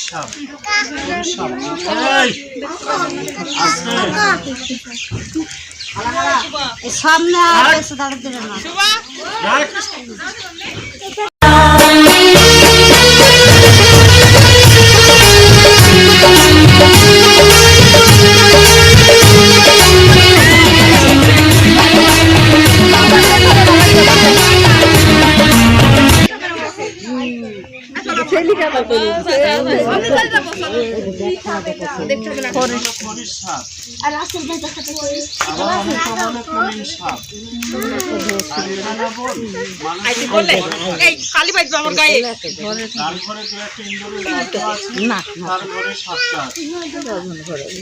সাপ। সাপ সামনে আর এসে দাঁড়িয়ে না। রাখ। খড়ির সাতটা আছে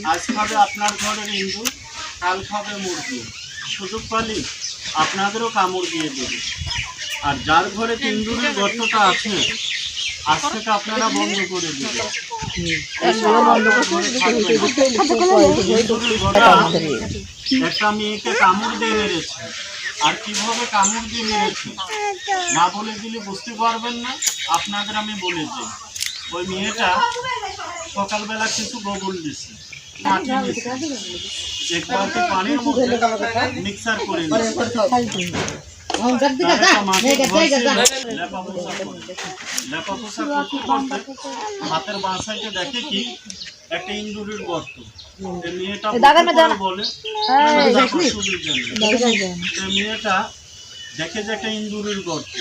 আজ খাবে আপনার ঘরের ইন্দুর কাল খাবে মুরগি সুযোগ পালি আপনাদেরও কামড় দিয়ে দেবে আর যার ঘরে ইন্দুরের গর্তটা আছে, আজ থেকে আপনারা বন্ধ করে দেবেন। একটা মেয়েকে কামড় দিয়ে মেরেছে। আর কীভাবে কামড় দিয়ে মেরেছে? না বলে দিলে বুঝতে পারবেন না, আপনাদের আমি বলে দিই। ওই মেয়েটা সকালবেলা কিছু গোবর দিছে এক বালতি পানির মধ্যে মিক্সার করে নিছে হাতের বাঁ সাইডে দেখে একটা ইন্দুরের গর্ত বলে মেয়েটা দেখে যে একটা ইন্দুরের গর্ত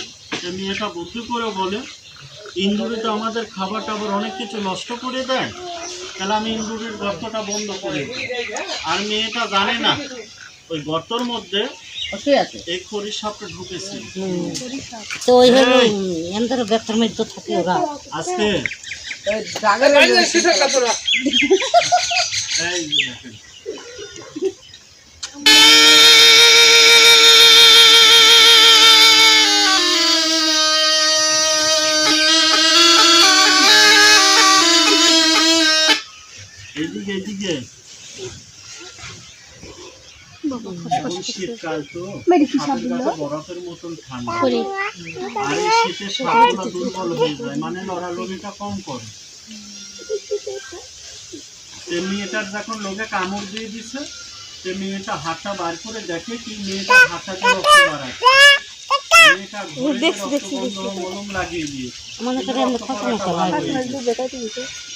মেয়েটা বুদ্ধি করে বলে ইন্দুরে তো আমাদের খাবার টাবার অনেক কিছু নষ্ট করে দেয় তাহলে আমি ইন্দুরের গর্তটা বন্ধ করে দিই। আর মেয়েটা জানে না ওই গর্তর মধ্যে এই খড়ির সাপটা ঢুকেছে তো ওই হলো এমদের ব্যক্তির মধ্যে থাকে ওরা আজকে এই যে দেখেন। শীতকাল তো বরফের মতন ঠান্ডা। আর এই শীতে সাপগুলো দুর্বল হয়ে যায় মানে লড়ালড়িটা কম করে। তেমনি এটার যখন লোকে কামড় দিয়ে দিছে তেমনি এটা হাতটা বার করে দেখে কি মেয়েটা হাতটাতে রক্ত মনে হয়ে।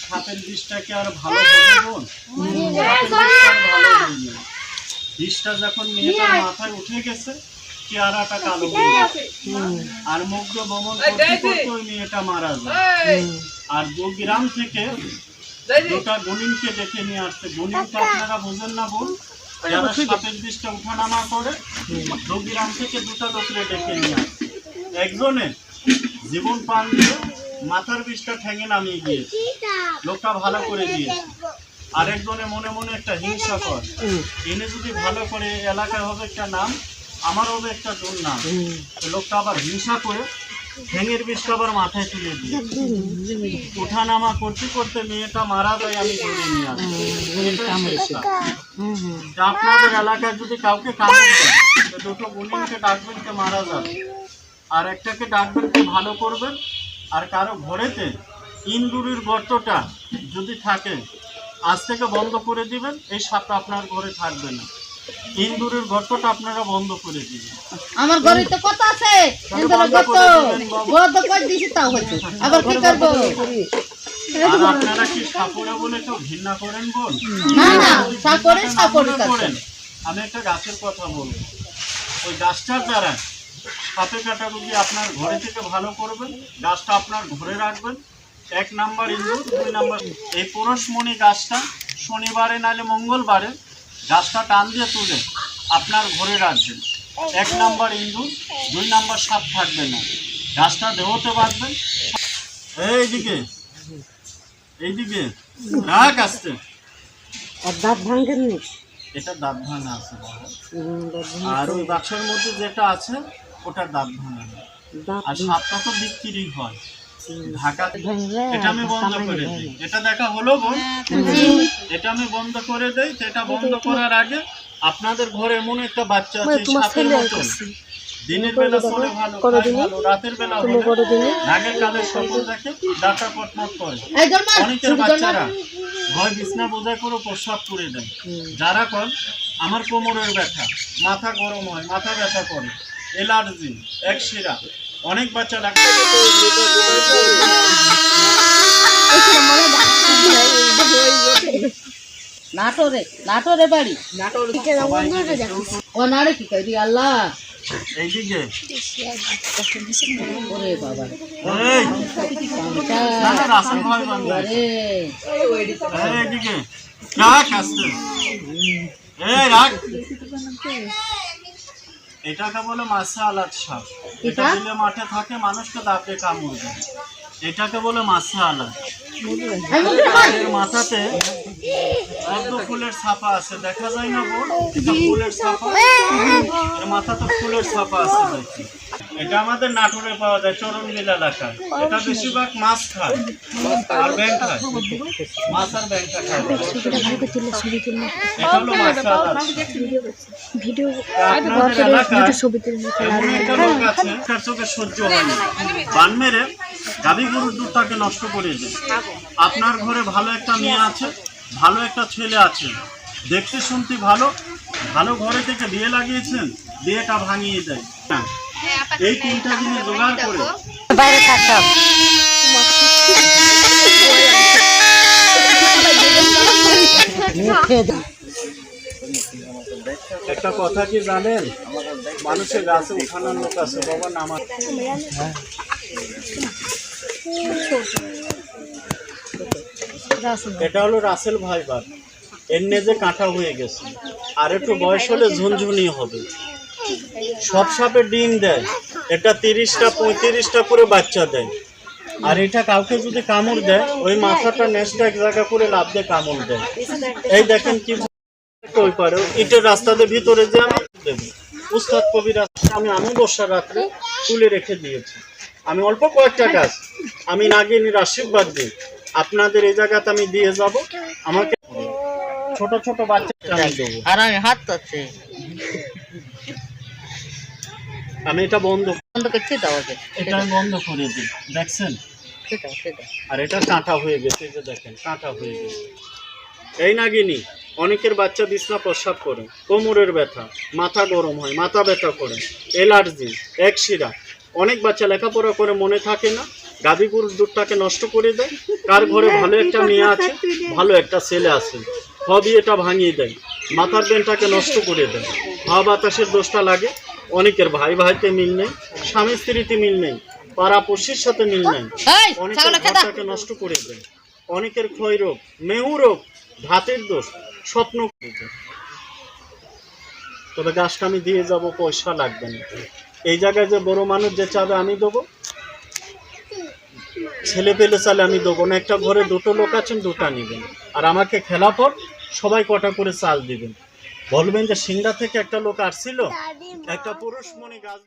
সাপের বিষটা কি আর ভালো আর ভালো বিষটা যখন মেয়েটার মাথায় উঠে গেছে চেহারাটা কালো। আর মুগ্ধ বমন করতে করতে ওই মেয়েটা মারা যায়। আর দু গ্রাম থেকে দুটা গণিনকে ডেকে নিয়ে আসছে। গণিনকে আপনারা বোঝেন না বল যারা সাপের বিষটা উঠানামা করে দু গ্রাম থেকে দুটা লোকরে ডেকে নিয়ে আসছে। একজনে জীবন পান দিয়ে মাথার বিষটা ঠেঙে নামিয়ে গিয়েছে লোকটা ভালো করে দিয়েছে। আরেকজনে মনে মনে একটা হিংসা কর। এনে যদি ভালো করে এলাকায় হবে একটা নাম আমার হবে একটা তোর নাম লোকটা আবার হিংসা করে ঠেঙের বিষটা আবার মাথায় তুলে দিয়ে। ওঠা নামা করতে করতে মেয়েটা মারা যায় আমি ধরে নিয়ে আসি আপনাদের এলাকায় যদি কাউকে দেয় দুটো গুণিনকে ডাকবেন কে মারা যাবে। আর একটাকে ডাকবেন কে ভালো করবেন। আর কারও ঘরেতে ইন্দুরির গর্তটা যদি থাকে আজ থেকে বন্ধ করে দিবেন এই সাপটা আপনার ঘরে থাকবে না। ইন্দুরের গর্তটা আপনারা বন্ধ করে দিবেন। আমার ঘরে তো কত আছে? এমদের গত বড় করে দিছি তাও হচ্ছে আবার কি করব? আর আপনারা কি সাপড়ে বলে কেউ ঘৃণা করেন বল না না সাপরে না সাপরে করেন। আমি একটা গাছের কথা বলব। ওই গাছটার দ্বারা সাপে কাটা রুগী আপনার ঘরে থেকে ভালো করবেন গাছটা আপনার ঘরে রাখবেন। এক নাম্বার ইন্দুর দুই নাম্বার এই পরশমণি গাছটা শনিবারে নাহলে মঙ্গলবারে গাছটা টান দিয়ে তুলে আপনার ঘরে রাখবেন। এক নাম্বার ইন্দুর দুই নাম্বার সাপ থাকবে না। গাছটা দেহতে বাঁধবেন এইদিকে এইদিকে রাখ আসতে। আর দাঁত ভাঙেন এটা দাঁত ভাঙা আছে আর ওই বাক্সের মধ্যে যেটা আছে ওটা দাঁত ভাঙা আর সাপটা তো বিক্রি হয়। ঢাকা এটা আমি বন্ধ করে দিই। এটা দেখা হলো বোন এটা আমি বন্ধ করে দেই। তো বন্ধ করার আগে আপনাদের ঘরে এমন একটা বাচ্চা আছে সাপের মতন। দিনের বেলা চলে ভালো ভালো রাতের বেলা হলে নাগের কালের স্বপ্ন দেখে ডাটা পটমট করে। অনেকের বাচ্চারা ভয় বিছনা বোঝাই করে প্রস্রাব করে দেয়। যারা কন আমার কোমরের ব্যথা মাথা গরম হয় মাথা ব্যথা করে এলার্জি একশিরা অনেক বাচ্চা ডাক্তার নাটোরে নাটোরে বাড়ি। ও নারে কি কই আল্লাহ। ওরে বাবা। রাখ। এটাকে বলে মাসা আলাদ সাপ এটা? দিলে মাঠে থাকে মানুষকে দাঁতে কামড় দেয়। এটাকে বলে মাসা আলাদ। মাথাতে পদ্ম ফুলের ছাপা আছে দেখা যায় না বোন এটা ফুলের ছাপা? এর মাথাতে ফুলের ছাপা আছে এটা আমাদের নাটোরে পাওয়া যায় এলাকায় এটা বেশিরভাগ মাছ খায় আর ব্যাং খায়। মাছ আর ব্যাং খায়। এটা হলো মাছ ভিডিও আপনাদের এলাকায় এমন একটা লোক আছে তার চোখে সহ্য হয় বান মেরে গাভী গরুর দুধটাকে নষ্ট করে দেয় আপনার ঘরে ভালো একটা মেয়ে আছে ভালো একটা ছেলে আছে। দেখতে শুনতে ভালো ভালো ঘরে থেকে বিয়ে লাগিয়েছেন বিয়েটা ভাঙিয়ে দেয়। এই তিনটা জিনিস জোগাড় করে। বাইরে থাকতাম একটা কথা কি জানেন? মানুষের গাছে উঠানোর লোক আছে বাবা নামাজ। এটা হলো রাসেল ভাইবার। এর নেজে কাঁটা হয়ে গেছে, আর একটু বয়স হলে ঝুনঝুনি হবে। সব সাপে ডিম দেয়, এটা তিরিশটা, পঁয়ত্রিশটা করে বাচ্চা দেয়। আর এটা কাউকে যদি কামড় দেয়, ওই মাথাটা নেশটা এক জায়গা করে লাভ দিয়ে কামড় দেয়। এই দেখেন কি ওই পারে। ইটের রাস্তাতে ভিতরে যে আমি দেবো। উস্তাদ কবির আমি আমি বর্ষার রাত্রে তুলে রেখে দিয়েছি। আমি অল্প কয়েকটা কাজ। আমি নাগিনীর আশীর্বাদ দিই। আপনাদের এই জায়গাতে আমি দিয়ে যাব। আমাকে ছোট ছোট বাচ্চা আমি দেবো। আর আমি হাত পাচ্ছি আমি এটা বন্ধ বন্ধ করছি দাও এটা আমি বন্ধ করে দিই। দেখছেন? আর এটা কাঁটা হয়ে গেছে এই যে দেখেন কাঁটা হয়ে গেছে। এই নাগিনি অনেকের বাচ্চা বিছনা প্রস্রাব করে। কোমরের ব্যথা মাথা গরম হয় মাথা ব্যথা করে। এলার্জি একশিরা অনেক বাচ্চা লেখাপড়া করে মনে থাকে না। গাভী গরুর দুধটাকে নষ্ট করে দেয়। কার ঘরে ভালো একটা মেয়ে আছে ভালো একটা ছেলে আছে হবি এটা ভাঙিয়ে দেয়। মাথার বেনটাকে নষ্ট করে দেয়। হাওয়া বাতাসের দোষটা লাগে অনেকের ভাই ভাইতে মিল নেই স্বামী স্ত্রীতে মিল নেই পাড়া পড়শির সাথে মিল নেই অনেকের ঘরটাকে নষ্ট করে দেয়। অনেকের ক্ষয় রোগ মেহু রোগ ধাতের দোষ স্বপ্ন করে দেয়। তবে গাছটা আমি দিয়ে যাব পয়সা লাগবে না। এই জায়গায় যে বড় মানুষ যে চাবে আমি দেবো? ছেলে পেলে চালে আমি দেবো না। একটা ঘরে দুটো লোক আছেন দুটা নেবেন। আর আমাকে খেলা পর সবাই কটা করে চাল দিবেন। বলবেন যে সিংড়া থেকে একটা লোক আসছিল? একটা পুরুষ মনে গাছ